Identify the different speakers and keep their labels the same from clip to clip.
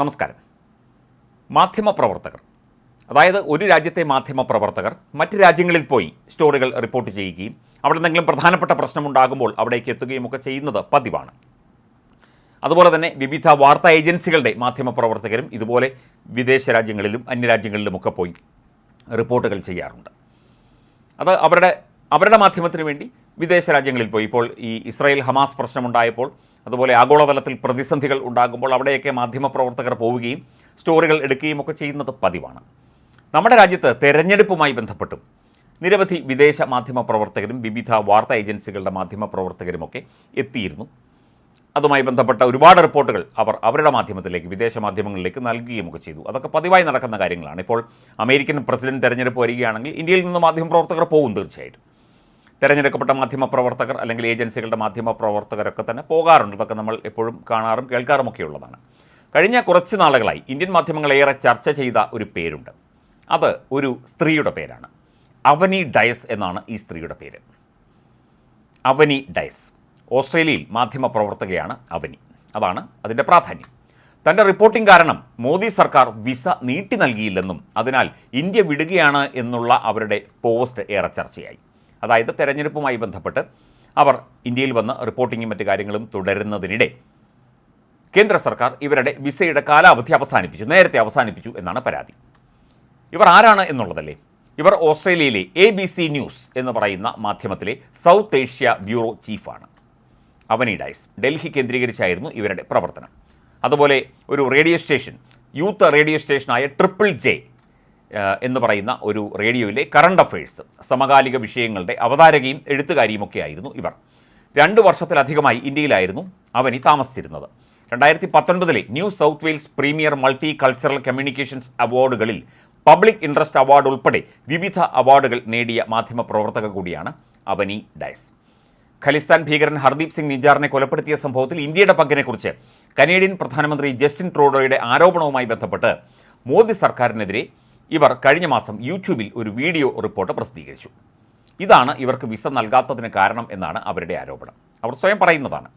Speaker 1: നമസ്കാരം. മാധ്യമപ്രവർത്തകർ അതായത് ഒരു രാജ്യത്തെ മാധ്യമപ്രവർത്തകർ മറ്റ് രാജ്യങ്ങളിൽ പോയി സ്റ്റോറികൾ റിപ്പോർട്ട് ചെയ്യുകയും അവിടെ എന്തെങ്കിലും പ്രധാനപ്പെട്ട പ്രശ്നമുണ്ടാകുമ്പോൾ അവിടേക്ക് എത്തുകയും ഒക്കെ ചെയ്യുന്നത് പതിവാണ്. അതുപോലെ തന്നെ വിവിധ വാർത്താ ഏജൻസികളുടെ മാധ്യമപ്രവർത്തകരും ഇതുപോലെ വിദേശ രാജ്യങ്ങളിലും അന്യ അന്യരാജ്യങ്ങളിലുമൊക്കെ പോയി റിപ്പോർട്ടുകൾ ചെയ്യാറുണ്ട്. അത് അവരുടെ അവരുടെ മാധ്യമത്തിന് വേണ്ടി വിദേശ രാജ്യങ്ങളിൽ പോയി. ഇപ്പോൾ ഈ ഇസ്രായേൽ ഹമാസ് പ്രശ്നമുണ്ടായപ്പോൾ അതുപോലെ ആഗോളതലത്തിൽ പ്രതിസന്ധികൾ ഉണ്ടാകുമ്പോൾ അവിടെയൊക്കെ മാധ്യമപ്രവർത്തകർ പോവുകയും സ്റ്റോറികൾ എടുക്കുകയും ഒക്കെ ചെയ്യുന്നത് പതിവാണ്. നമ്മുടെ രാജ്യത്ത് തെരഞ്ഞെടുപ്പുമായി ബന്ധപ്പെട്ടും നിരവധി വിദേശ മാധ്യമ പ്രവർത്തകരും വിവിധ വാർത്താ ഏജൻസികളുടെ മാധ്യമ പ്രവർത്തകരുമൊക്കെ എത്തിയിരുന്നു. അതുമായി ബന്ധപ്പെട്ട ഒരുപാട് റിപ്പോർട്ടുകൾ അവർ അവരുടെ മാധ്യമത്തിലേക്ക് വിദേശ മാധ്യമങ്ങളിലേക്ക് നൽകുകയും ഒക്കെ ചെയ്തു. അതൊക്കെ പതിവായി നടക്കുന്ന കാര്യങ്ങളാണ്. ഇപ്പോൾ അമേരിക്കൻ പ്രസിഡന്റ് തെരഞ്ഞെടുപ്പ് വരികയാണെങ്കിൽ ഇന്ത്യയിൽ നിന്ന് മാധ്യമപ്രവർത്തകർ പോകും തീർച്ചയായിട്ടും. തിരഞ്ഞെടുക്കപ്പെട്ട മാധ്യമപ്രവർത്തകർ അല്ലെങ്കിൽ ഏജൻസികളുടെ മാധ്യമപ്രവർത്തകരൊക്കെ തന്നെ പോകാറുണ്ട്. അതൊക്കെ നമ്മൾ എപ്പോഴും കാണാറും കേൾക്കാറുമൊക്കെ ഉള്ളതാണ് കഴിഞ്ഞ കുറച്ച് നാളുകളായി ഇന്ത്യൻ മാധ്യമങ്ങൾ ഏറെ ചർച്ച ചെയ്ത ഒരു പേരുണ്ട്. അത് ഒരു സ്ത്രീയുടെ പേരാണ്. അവനി ഡയസ് എന്നാണ് ഈ സ്ത്രീയുടെ പേര്. അവനി ഡയസ്. ഓസ്ട്രേലിയയിൽ മാധ്യമപ്രവർത്തകയാണ് അവനി. അതാണ് അതിന്റെ പ്രാധാന്യം. തന്റെ റിപ്പോർട്ടിംഗ് കാരണം മോദി സർക്കാർ വിസ നീട്ടി നൽകിയില്ലെന്നും അതിനാൽ ഇന്ത്യ വിടുകയാണ് എന്നുള്ള അവരുടെ പോസ്റ്റ് ഏറെ ചർച്ചയായി. അതായത് തെരഞ്ഞെടുപ്പുമായി ബന്ധപ്പെട്ട് അവർ ഇന്ത്യയിൽ വന്ന് റിപ്പോർട്ടിങ്ങും മറ്റു കാര്യങ്ങളും തുടരുന്നതിനിടെ കേന്ദ്ര സർക്കാർ ഇവരുടെ വിസയുടെ കാലാവധി അവസാനിപ്പിച്ചു നേരത്തെ അവസാനിപ്പിച്ചു എന്നാണ് പരാതി. ഇവർ ആരാണ് എന്നുള്ളതല്ലേ? ഇവർ ഓസ്ട്രേലിയയിലെ എ ബി സി ന്യൂസ് എന്ന് പറയുന്ന മാധ്യമത്തിലെ സൗത്ത് ഏഷ്യ ബ്യൂറോ ചീഫാണ് അവനി ഡൈസ് ഡൽഹി കേന്ദ്രീകരിച്ചായിരുന്നു ഇവരുടെ പ്രവർത്തനം. അതുപോലെ ഒരു റേഡിയോ സ്റ്റേഷൻ യൂത്ത് റേഡിയോ സ്റ്റേഷനായ ട്രിപ്പിൾ ജെ എന്ന് പറയുന്ന ഒരു റേഡിയോയിലെ കറണ്ട് അഫയേഴ്സ് സമകാലിക വിഷയങ്ങളുടെ അവതാരകയും എഴുത്തുകാരിയുമൊക്കെ ആയിരുന്നു ഇവർ. രണ്ട് വർഷത്തിലധികമായി ഇന്ത്യയിലായിരുന്നു അവനി താമസിച്ചിരുന്നത്. രണ്ടായിരത്തി പത്തൊൻപതിലെ new south wales premier multi cultural communications അവാർഡുകളിൽ public interest award ഉൾപ്പെടെ വിവിധ അവാർഡുകൾ നേടിയ മാധ്യമ പ്രവർത്തക കൂടിയാണ് അവനി ഡയസ്. ഖലിസ്ഥാൻ ഭീകരൻ ഹർദീപ് സിംഗ് നിജാറിനെ കൊലപ്പെടുത്തിയ സംഭവത്തിൽ ഇന്ത്യയുടെ പങ്കിനെക്കുറിച്ച് കനേഡിയൻ പ്രധാനമന്ത്രി ജസ്റ്റിൻ ട്രൂഡോയുടെ ആരോപണവുമായി ബന്ധപ്പെട്ട് മോദി സർക്കാരിനെതിരെ ഇവർ കഴിഞ്ഞ മാസം യൂട്യൂബിൽ ഒരു വീഡിയോ റിപ്പോർട്ട് പ്രസിദ്ധീകരിച്ചു. ഇതാണ് ഇവർക്ക് വിസ നൽകാത്തതിന് കാരണം എന്നാണ് അവരുടെ ആരോപണം. അവർ സ്വയം പറയുന്നതാണ്.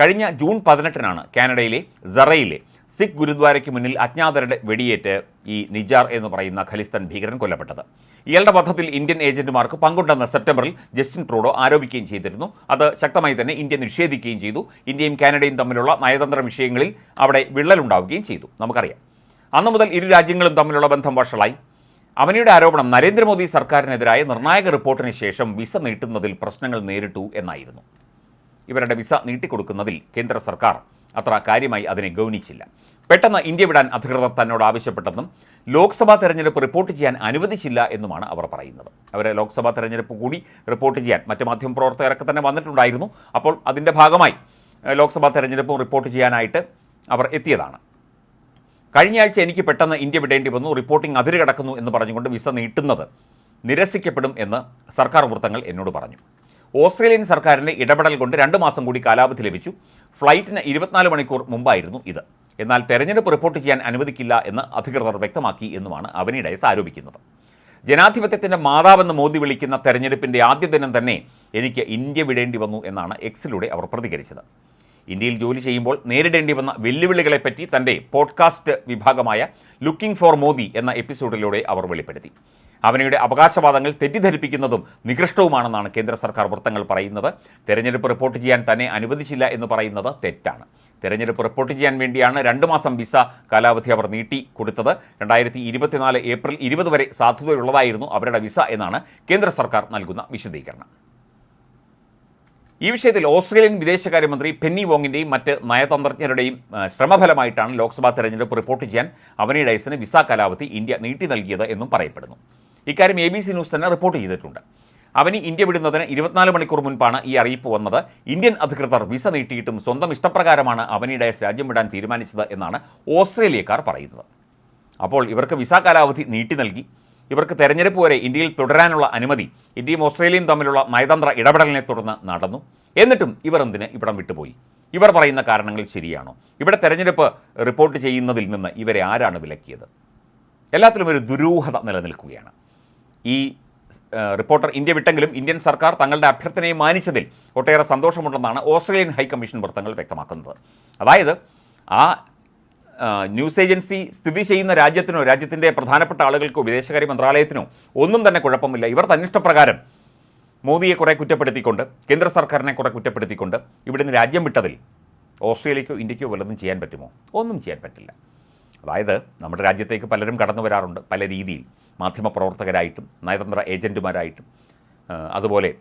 Speaker 1: കഴിഞ്ഞ ജൂൺ പതിനെട്ടിനാണ് കാനഡയിലെ സറയിലെ സിഖ് ഗുരുദ്വാരയ്ക്ക് മുന്നിൽ അജ്ഞാതരുടെ വെടിയേറ്റ് ഈ നിജാർ എന്ന് പറയുന്ന ഖലിസ്ഥാൻ ഭീകരൻ കൊല്ലപ്പെട്ടത്. ഇയാളുടെ വധത്തിൽ ഇന്ത്യൻ ഏജന്റുമാർക്ക് പങ്കുണ്ടെന്ന് സെപ്റ്റംബറിൽ ജസ്റ്റിൻ ട്രൂഡോ ആരോപിക്കുകയും ചെയ്തിരുന്നു. അത് ശക്തമായി തന്നെ ഇന്ത്യ നിഷേധിക്കുകയും ചെയ്തു. ഇന്ത്യയും കാനഡയും തമ്മിലുള്ള നയതന്ത്ര വിഷയങ്ങളിൽ അവിടെ വിള്ളലുണ്ടാവുകയും ചെയ്തു. നമുക്കറിയാം. അന്നു മുതൽ ഇരു രാജ്യങ്ങളും തമ്മിലുള്ള ബന്ധം വഷളായി. അവനിയുടെ ആരോപണം നരേന്ദ്രമോദി സർക്കാരിനെതിരായ നിർണായക റിപ്പോർട്ടിന് ശേഷം വിസ നീട്ടുന്നതിൽ പ്രശ്നങ്ങൾ നേരിട്ടു എന്നായിരുന്നു. ഇവരുടെ വിസ നീട്ടിക്കൊടുക്കുന്നതിൽ കേന്ദ്ര സർക്കാർ അത്ര കാര്യമായി അതിനെ ഗൗനിച്ചില്ല. പെട്ടെന്ന് ഇന്ത്യ വിടാൻ അധികൃതർ തന്നോട് ആവശ്യപ്പെട്ടെന്നും ലോക്സഭാ തെരഞ്ഞെടുപ്പ് റിപ്പോർട്ട് ചെയ്യാൻ അനുവദിച്ചില്ല എന്നുമാണ് അവർ പറയുന്നത്. അവരെ ലോക്സഭാ തെരഞ്ഞെടുപ്പ് കൂടി റിപ്പോർട്ട് ചെയ്യാൻ മറ്റ് മാധ്യമപ്രവർത്തകരൊക്കെ തന്നെ വന്നിട്ടുണ്ടായിരുന്നു. അപ്പോൾ അതിന്റെ ഭാഗമായി ലോക്സഭാ തെരഞ്ഞെടുപ്പും റിപ്പോർട്ട് ചെയ്യാനായിട്ട് അവർ എത്തിയതാണ്. കഴിഞ്ഞ ആഴ്ച എനിക്ക് പെട്ടെന്ന് ഇന്ത്യ വിടേണ്ടി വന്നു റിപ്പോർട്ടിംഗ് അതിര് കടക്കുന്നു എന്ന് പറഞ്ഞുകൊണ്ട് വിസ നീട്ടുന്നത് നിരസിക്കപ്പെടും എന്ന് സർക്കാർ വൃത്തങ്ങൾ എന്നോട് പറഞ്ഞു. ഓസ്ട്രേലിയൻ സർക്കാരിന്റെ ഇടപെടൽ കൊണ്ട് രണ്ട് മാസം കൂടി കാലാവധി ലഭിച്ചു. ഫ്ലൈറ്റിന് ഇരുപത്തിനാല് മണിക്കൂർ മുമ്പായിരുന്നു ഇത്. എന്നാൽ തെരഞ്ഞെടുപ്പ് റിപ്പോർട്ട് ചെയ്യാൻ അനുവദിക്കില്ല എന്ന് അധികൃതർ വ്യക്തമാക്കി എന്നുമാണ് അവനി ഡയസ് ആരോപിക്കുന്നത്. ജനാധിപത്യത്തിന്റെ മാതാവെന്ന് മോദി വിളിക്കുന്ന തെരഞ്ഞെടുപ്പിന്റെ ആദ്യ ദിനം തന്നെ എനിക്ക് ഇന്ത്യ വിടേണ്ടി വന്നു എന്നാണ് എക്സിലൂടെ അവർ പ്രതികരിച്ചത്. ഇന്ത്യയിൽ ജോലി ചെയ്യുമ്പോൾ നേരിടേണ്ടി വന്ന വെല്ലുവിളികളെപ്പറ്റി തന്റെ പോഡ്കാസ്റ്റ് വിഭാഗമായ ലുക്കിംഗ് ഫോർ മോദി എന്ന എപ്പിസോഡിലൂടെ അവർ വെളിപ്പെടുത്തി. അവനയുടെ അവകാശവാദങ്ങൾ തെറ്റിദ്ധരിപ്പിക്കുന്നതും നികൃഷ്ടവുമാണെന്നാണ് കേന്ദ്ര സർക്കാർ വൃത്തങ്ങൾ പറയുന്നത്. തെരഞ്ഞെടുപ്പ് റിപ്പോർട്ട് ചെയ്യാൻ തന്നെ അനുവദിച്ചില്ല എന്ന് പറയുന്നത് തെറ്റാണ്. തെരഞ്ഞെടുപ്പ് റിപ്പോർട്ട് ചെയ്യാൻ വേണ്ടിയാണ് രണ്ട് മാസം വിസ കാലാവധി അവർ നീട്ടി കൊടുത്തത്. രണ്ടായിരത്തി ഇരുപത്തിനാല് ഏപ്രിൽ ഇരുപത് വരെ സാധ്യതയുള്ളതായിരുന്നു അവരുടെ വിസ എന്നാണ് കേന്ദ്ര സർക്കാർ നൽകുന്ന വിശദീകരണം. ഈ വിഷയത്തിൽ ഓസ്ട്രേലിയൻ വിദേശകാര്യമന്ത്രി പെന്നി വോങ്ങിന്റെയും മറ്റ് നയതന്ത്രജ്ഞരുടെയും ശ്രമഫലമായിട്ടാണ് ലോക്സഭാ തെരഞ്ഞെടുപ്പ് റിപ്പോർട്ട് ചെയ്യാൻ അവനി ഡൈസിന് വിസ കാലാവധി ഇന്ത്യ നീട്ടി നൽകിയത് എന്നും പറയപ്പെടുന്നു. ഇക്കാര്യം എ ബി സി ന്യൂസ് തന്നെ റിപ്പോർട്ട് ചെയ്തിട്ടുണ്ട്. അവനി ഇന്ത്യ വിടുന്നതിന് ഇരുപത്തിനാല് മണിക്കൂർ മുൻപാണ് ഈ അറിയിപ്പ് വന്നത്. ഇന്ത്യൻ അധികൃതർ വിസ നീട്ടിയിട്ടും സ്വന്തം ഇഷ്ടപ്രകാരമാണ് അവനി ഡയസ് രാജ്യം വിടാൻ തീരുമാനിച്ചത് എന്നാണ് ഓസ്ട്രേലിയക്കാർ പറയുന്നത്. അപ്പോൾ ഇവർക്ക് വിസ കാലാവധി നീട്ടി നൽകി. ഇവർക്ക് തെരഞ്ഞെടുപ്പ് വരെ ഇന്ത്യയിൽ തുടരാനുള്ള അനുമതി ഇന്ത്യയും ഓസ്ട്രേലിയയും തമ്മിലുള്ള നയതന്ത്ര ഇടപെടലിനെ തുടർന്ന് നടന്നു. എന്നിട്ടും ഇവർ എന്തിന് ഇവിടം വിട്ടുപോയി? ഇവർ പറയുന്ന കാരണങ്ങൾ ശരിയാണോ? ഇവിടെ തെരഞ്ഞെടുപ്പ് റിപ്പോർട്ട് ചെയ്യുന്നതിൽ നിന്ന് ഇവരെ ആരാണ് വിലക്കിയത്? എല്ലാത്തിലും ഒരു ദുരൂഹത നിലനിൽക്കുകയാണ്. ഈ റിപ്പോർട്ടർ ഇന്ത്യ വിട്ടെങ്കിലും ഇന്ത്യൻ സർക്കാർ തങ്ങളുടെ അഭ്യർത്ഥനയെ മാനിച്ചതിൽ ഒട്ടേറെ സന്തോഷമുണ്ടെന്നാണ് ഓസ്ട്രേലിയൻ ഹൈക്കമ്മീഷൻ വൃത്തങ്ങൾ വ്യക്തമാക്കുന്നത്. അതായത് ആ ന്യൂസ് ഏജൻസി സ്ഥിതി ചെയ്യുന്ന രാജ്യത്തിനോ രാജ്യത്തിന്റെ പ്രധാനപ്പെട്ട ആളുകൾക്കോ വിദേശകാര്യ മന്ത്രാലയത്തിനോ ഒന്നും തന്നെ കുഴപ്പമില്ല. ഇവർ തന്നിഷ്ടപ്രകാരം മോദിയെ കുറെ കുറ്റപ്പെടുത്തിക്കൊണ്ട് കേന്ദ്ര സർക്കാരിനെ കുറെ കുറ്റപ്പെടുത്തിക്കൊണ്ട് ഇവിടുന്ന് രാജ്യം വിട്ടതിൽ ഓസ്ട്രേലിയക്കോ ഇന്ത്യക്കോ വല്ലതും ചെയ്യാൻ പറ്റുമോ? ഒന്നും ചെയ്യാൻ പറ്റില്ല. അതായത് നമ്മുടെ രാജ്യത്തേക്ക് പലരും കടന്നു വരാറുണ്ട് പല രീതിയിൽ. മാധ്യമപ്രവർത്തകരായിട്ടും നയതന്ത്ര ഏജന്റുമാരായിട്ടും അതുപോലെ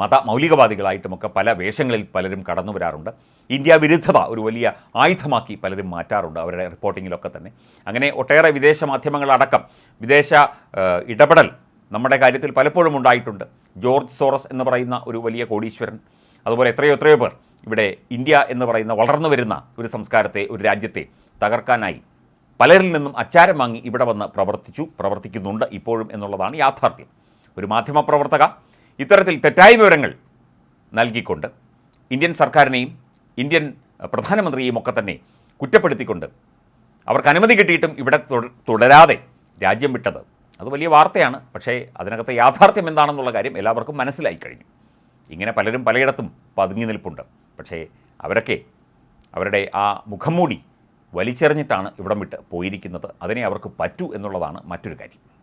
Speaker 1: മത മൗലികവാദികളായിട്ടുമൊക്കെ പല വേഷങ്ങളിൽ പലരും കടന്നു വരാറുണ്ട്. ഇന്ത്യ വിരുദ്ധത ഒരു വലിയ ആയുധമാക്കി പലരും മാറ്റാറുണ്ട് അവരുടെ റിപ്പോർട്ടിങ്ങിലൊക്കെ തന്നെ. അങ്ങനെ ഒട്ടേറെ വിദേശ മാധ്യമങ്ങളടക്കം വിദേശ ഇടപെടൽ നമ്മുടെ കാര്യത്തിൽ പലപ്പോഴും ഉണ്ടായിട്ടുണ്ട്. ജോർജ് സോറസ് എന്ന് പറയുന്ന ഒരു വലിയ കോടീശ്വരൻ അതുപോലെ എത്രയോ എത്രയോ പേർ ഇവിടെ ഇന്ത്യ എന്ന് പറയുന്ന വളർന്നു വരുന്ന ഒരു സംസ്കാരത്തെ ഒരു രാജ്യത്തെ തകർക്കാനായി പലരിൽ നിന്നും അച്ചാരം വാങ്ങി ഇവിടെ വന്ന് പ്രവർത്തിച്ചു പ്രവർത്തിക്കുന്നുണ്ട് ഇപ്പോഴും എന്നുള്ളതാണ് യാഥാർത്ഥ്യം. ഒരു മാധ്യമപ്രവർത്തക ഇത്തരത്തിൽ തെറ്റായ വിവരങ്ങൾ നൽകിക്കൊണ്ട് ഇന്ത്യൻ സർക്കാരിനെയും ഇന്ത്യൻ പ്രധാനമന്ത്രിയെയും ഒക്കെ തന്നെ കുറ്റപ്പെടുത്തിക്കൊണ്ട് അവർക്ക് അനുമതി കിട്ടിയിട്ടും ഇവിടെ തുടരാതെ രാജ്യം വിട്ടത്. അത് വലിയ വാർത്തയാണ്. പക്ഷേ അതിനകത്തെ യാഥാർത്ഥ്യം എന്താണെന്നുള്ള കാര്യം എല്ലാവർക്കും മനസ്സിലായി കഴിഞ്ഞു. ഇങ്ങനെ പലരും പലയിടത്തും പതുങ്ങി നിൽപ്പുണ്ട്. പക്ഷേ അവരൊക്കെ അവരുടെ ആ മുഖംമൂടി വലിച്ചെറിഞ്ഞിട്ടാണ് ഇവിടം വിട്ട് പോയിരിക്കുന്നത്. അതിനെ അവർക്ക് പറ്റൂ എന്നുള്ളതാണ് മറ്റൊരു കാര്യം.